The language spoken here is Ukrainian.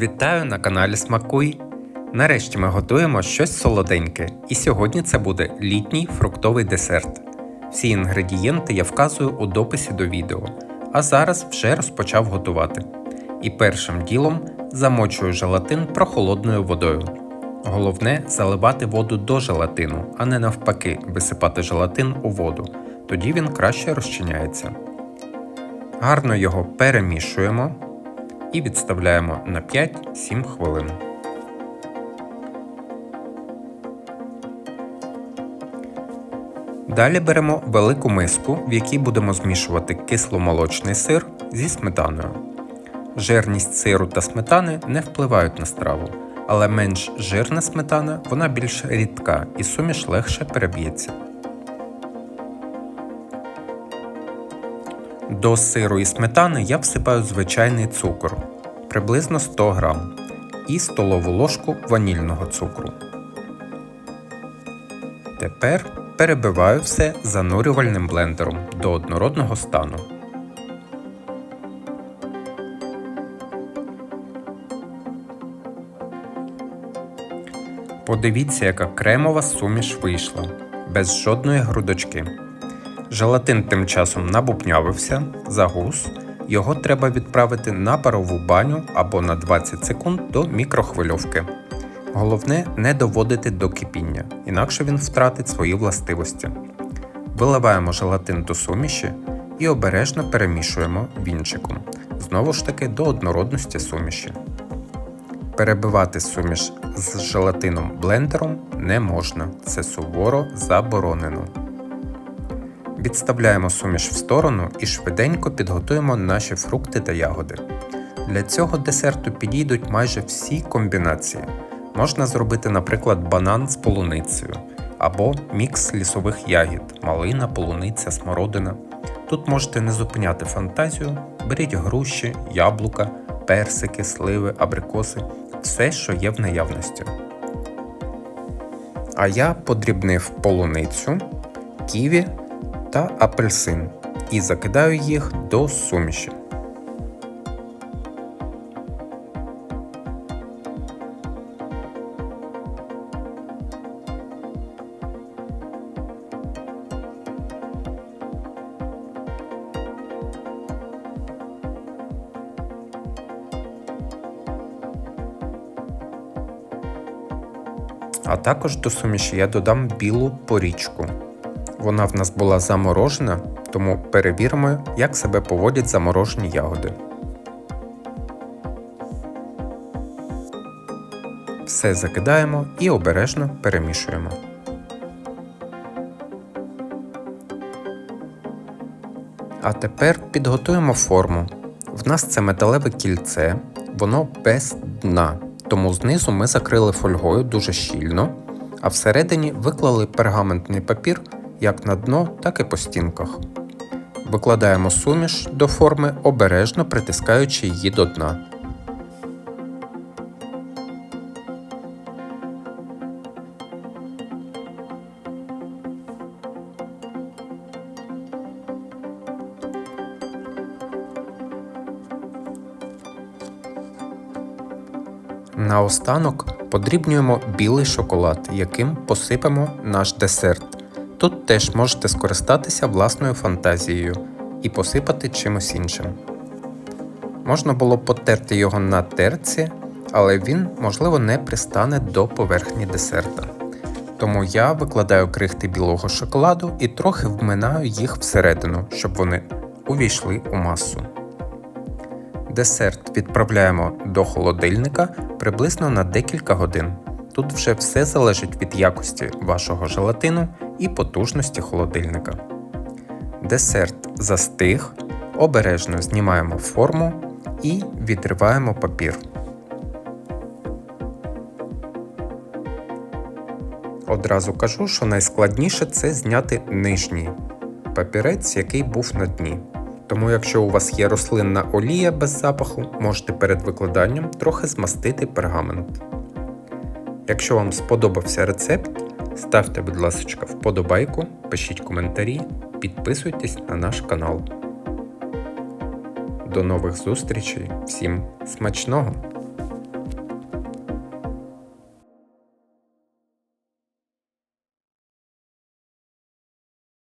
Вітаю на каналі Смакуй! Нарешті ми готуємо щось солоденьке, і сьогодні це буде літній фруктовий десерт. Всі інгредієнти я вказую у дописі до відео, а зараз вже розпочав готувати. І першим ділом замочую желатин прохолодною водою. Головне заливати воду до желатину, а не навпаки, висипати желатин у воду. Тоді він краще розчиняється. Гарно його перемішуємо і відставляємо на 5-7 хвилин. Далі беремо велику миску, в якій будемо змішувати кисломолочний сир зі сметаною. Жирність сиру та сметани не впливають на страву, але менш жирна сметана вона більш рідка і суміш легше переб'ється. До сиру і сметани я всипаю звичайний цукор приблизно 100 г і столову ложку ванільного цукру. Тепер перебиваю все занурювальним блендером до однородного стану. Подивіться, яка кремова суміш вийшла, без жодної грудочки. Желатин тим часом набупнявився, загус, його треба відправити на парову баню або на 20 секунд до мікрохвильовки. Головне не доводити до кипіння, інакше він втратить свої властивості. Виливаємо желатин до суміші і обережно перемішуємо вінчиком, знову ж таки до однородності суміші. Перебивати суміш з желатином блендером не можна, це суворо заборонено. Відставляємо суміш в сторону і швиденько підготуємо наші фрукти та ягоди. Для цього десерту підійдуть майже всі комбінації. Можна зробити, наприклад, банан з полуницею або мікс лісових ягід, малина, полуниця, смородина. Тут можете не зупиняти фантазію, беріть груші, яблука, персики, сливи, абрикоси, все, що є в наявності. А я подрібнив полуницю, ківі та апельсин і закидаю їх до суміші. А також до суміші я додам білу порічку. Вона в нас була заморожена, тому перевіримо, як себе поводять заморожені ягоди. Все закидаємо і обережно перемішуємо. А тепер підготуємо форму. В нас це металеве кільце, воно без дна, тому знизу ми закрили фольгою дуже щільно, а всередині виклали пергаментний папір як на дно, так і по стінках. Викладаємо суміш до форми, обережно притискаючи її до дна. Наостанок подрібнюємо білий шоколад, яким посипемо наш десерт. Тут теж можете скористатися власною фантазією і посипати чимось іншим. Можна було потерти його на терці, але він, можливо, не пристане до поверхні десерта. Тому я викладаю крихти білого шоколаду і трохи вминаю їх всередину, щоб вони увійшли у масу. Десерт відправляємо до холодильника приблизно на декілька годин. Тут вже все залежить від якості вашого желатину і потужності холодильника. Десерт застиг, обережно знімаємо форму і відриваємо папір. Одразу кажу, що найскладніше це зняти нижній папірець, який був на дні. Тому, якщо у вас є рослинна олія без запаху, можете перед викладанням трохи змастити пергамент. Якщо вам сподобався рецепт, ставте, будь ласка, вподобайку, пишіть коментарі, підписуйтесь на наш канал. До нових зустрічей, всім смачного!